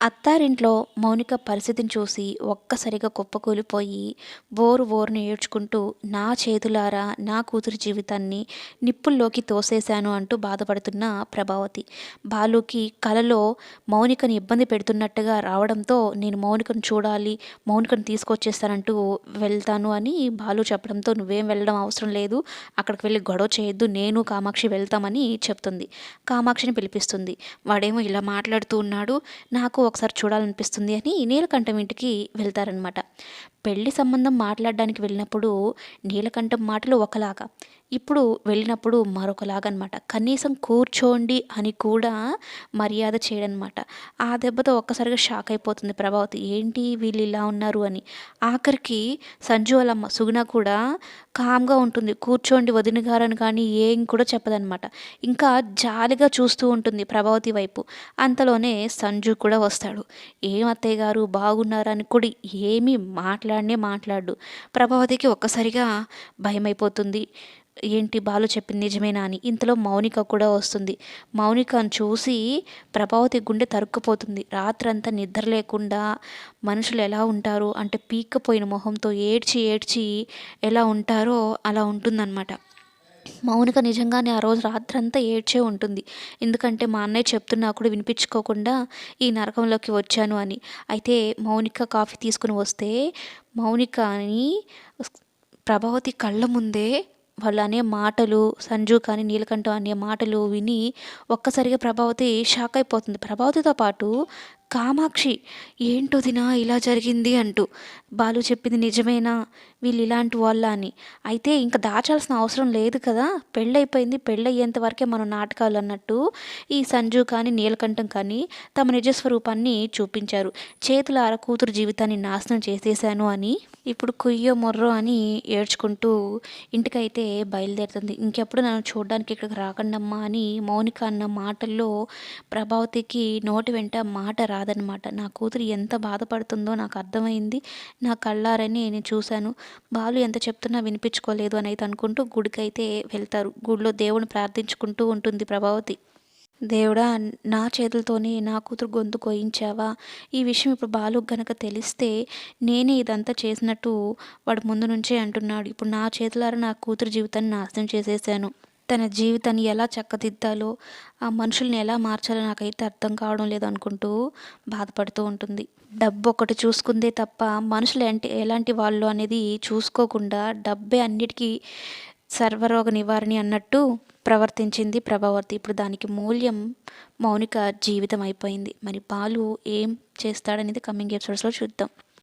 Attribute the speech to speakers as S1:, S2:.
S1: అత్తారింట్లో మౌనిక పరిస్థితిని చూసి ఒక్కసారిగా కుప్పకూలిపోయి బోరు బోరున ఏడ్చుకుంటూ నా చేతులారా నా కూతురి జీవితాన్ని నిప్పుల్లోకి తోసేశాను అంటూ బాధపడుతున్న ప్రభావతి. బాలుకి కలలో మౌనికని ఇబ్బంది పెడుతున్నట్టుగా రావడంతో నేను మౌనికను చూడాలి మౌనికను తీసుకొచ్చేస్తానంటూ వెళ్తాను అని బాలు చెప్పడంతో నువ్వేం వెళ్ళడం అవసరం లేదు అక్కడికి వెళ్ళి గొడవ చేయొద్దు నేను కామాక్షి వెళ్తామని చెప్తుంది. కామాక్షిని పిలిపిస్తుంది. వాడేమో ఇలా మాట్లాడుతూ ఉన్నాడు నాకు ఒకసారి చూడాలనిపిస్తుంది అని నీలకంఠం ఇంటికి వెళ్తారనమాట పెళ్ళి సంబంధం మాట్లాడడానికి వెళ్ళినప్పుడు నీలకంఠం మాటలు ఒకలాగా ఇప్పుడు వెళ్ళినప్పుడు మరొకలాగనమాట. కనీసం కూర్చోండి అని కూడా మర్యాద చేయడనమాట. ఆ దెబ్బతో ఒక్కసారిగా షాక్ అయిపోతుంది ప్రభావతి. ఏంటి వీళ్ళు ఇలా ఉన్నారు అని. ఆఖరికి సంజు వాళ్ళమ్మ సుగుణ కూడా కామ్గా ఉంటుంది. కూర్చోండి వదిన గారని కానీ ఏం కూడా చెప్పదనమాట. ఇంకా జాలిగా చూస్తూ ఉంటుంది ప్రభావతి వైపు. అంతలోనే సంజు కూడా వస్తాడు. ఏం అత్తయ్య గారు బాగున్నారా? అని కూడా ఏమీ మాట్లాడనే మాట్లాడు. ప్రభావతికి ఒక్కసారిగా భయమైపోతుంది. ఏంటి బాలు చెప్పింది నిజమేనా అని. ఇంతలో మౌనిక కూడా వస్తుంది. మౌనికను చూసి ప్రభావతి గుండె తరుక్కుపోతుంది. రాత్రంతా నిద్ర లేకుండా మనుషులు ఎలా ఉంటారు? అంటే పీక్కపోయిన మొహంతో ఏడ్చి ఏడ్చి ఎలా ఉంటారో అలా ఉంటుందన్నమాట. మౌనిక నిజంగానే ఆ రోజు రాత్రంతా ఏడ్చే ఉంటుంది. ఎందుకంటే మా అన్నయ్య చెప్తున్నా కూడా వినిపించుకోకుండా ఈ నరకంలోకి వచ్చాను అని. అయితే మౌనిక కాఫీ తీసుకుని వస్తే మౌనికని ప్రభావతి కళ్ళ ముందే వాళ్ళు అనే మాటలు సంజు కానీ నీలకంఠం అనే మాటలు విని ఒక్కసారిగా ప్రభావతి షాక్ అయిపోతుంది. ప్రభావతితో పాటు కామాక్షి ఏంటో దినా ఇలా జరిగింది అంటూ. బాలు చెప్పింది నిజమేనా? వీళ్ళు ఇలాంటి వాళ్ళ అని. అయితే ఇంకా దాచాల్సిన అవసరం లేదు కదా? పెళ్ళైపోయింది పెళ్ళయ్యేంత వరకే మనం నాటకాలు అన్నట్టు. ఈ సంజు కానీ నీలకంఠం కానీ తమ నిజస్వరూపాన్ని చూపించారు. చేతుల అర కూతురు జీవితాన్ని నాశనం చేసేసాను అని. ఇప్పుడు కుయ్యో మొర్రో అని ఏడ్చుకుంటూ ఇంటికైతే బయలుదేరుతుంది. ఇంకెప్పుడు నన్ను చూడడానికి ఇక్కడికి రాకండమ్మా అని మౌనిక అన్న మాటల్లో ప్రభావతికి నోటి వెంట మాట కాదనమాట. నా కూతురు ఎంత బాధపడుతుందో నాకు అర్థమైంది. నా కళ్ళారని నేను చూశాను. బాలు ఎంత చెప్తున్నా వినిపించుకోలేదు అని అయితే అనుకుంటూ గుడికైతే వెళ్తారు. గుడిలో దేవుని ప్రార్థించుకుంటూ ఉంటుంది ప్రభావతి. దేవుడా నా చేతులతోనే నా కూతురు గొంతు కోయించావా? ఈ విషయం ఇప్పుడు బాలు గనక తెలిస్తే నేనే ఇదంతా చేసినట్టు వాడు ముందు నుంచే అంటున్నాడు. ఇప్పుడు నా చేతులారా నా కూతురు జీవితాన్ని నాశనం చేసేసాను. తన జీవితాన్ని ఎలా చక్కదిద్దాలో ఆ మనుషుల్ని ఎలా మార్చాలో నాకైతే అర్థం కావడం లేదు అనుకుంటూ బాధపడుతూ ఉంటుంది. డబ్బు ఒకటి చూసుకుందే తప్ప మనుషులు అంటే ఎలాంటి వాళ్ళు అనేది చూసుకోకుండా డబ్బే అన్నిటికీ సర్వరోగ నివారణి అన్నట్టు ప్రవర్తించింది ప్రభావతి. ఇప్పుడు దానికి మూల్యం మౌనిక జీవితం అయిపోయింది. మరి బాలు ఏం చేస్తాడనేది కమింగ్ ఎపిసోడ్స్లో చూద్దాం.